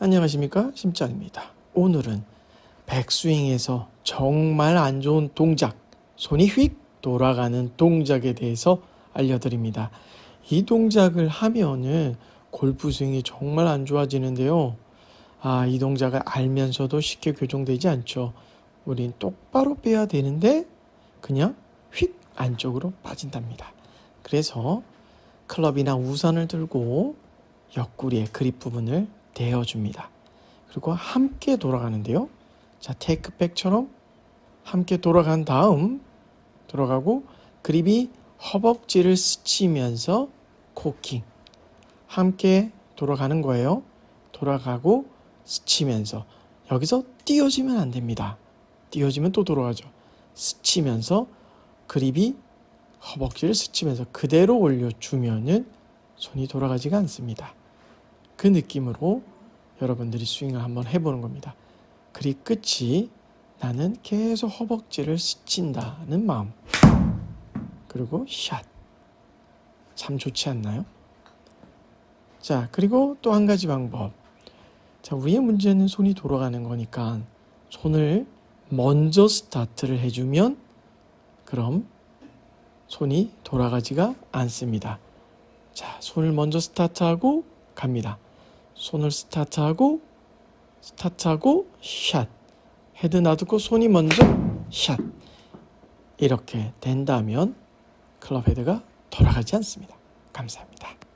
안녕하십니까 심장입니다. 오늘은 백스윙에서 정말 안 좋은 동작, 손이 휙 돌아가는 동작에 대해서 알려드립니다. 이 동작을 하면은 골프 스윙이 정말 안 좋아지는데요. 아, 이 동작을 알면서도 쉽게 교정되지 않죠. 우린 똑바로 빼야 되는데 그냥 휙 안쪽으로 빠진답니다. 그래서 클럽이나 우산을 들고 옆구리의 그립 부분을 대어줍니다. 그리고 함께 돌아가는데요. 자, 테이크백처럼 함께 돌아간 다음 돌아가고 그립이 허벅지를 스치면서 코킹 함께 돌아가는 거예요. 돌아가고 스치면서 여기서 띄어지면 안 됩니다. 띄어지면 또 돌아가죠. 스치면서 그립이 허벅지를 스치면서 그대로 올려주면은 손이 돌아가지가 않습니다. 그 느낌으로 여러분들이 스윙을 한번 해보는 겁니다. 그립 끝이 나는 계속 허벅지를 스친다는 마음. 그리고 샷. 참 좋지 않나요? 자, 그리고 또 한 가지 방법. 자, 우리의 문제는 손이 돌아가는 거니까 손을 먼저 스타트를 해주면 그럼 손이 돌아가지가 않습니다. 자, 손을 먼저 스타트하고 갑니다. 손을 스타트하고 스타트하고 샷. 헤드 놔두고 손이 먼저 샷. 이렇게 된다면 클럽 헤드가 돌아가지 않습니다. 감사합니다.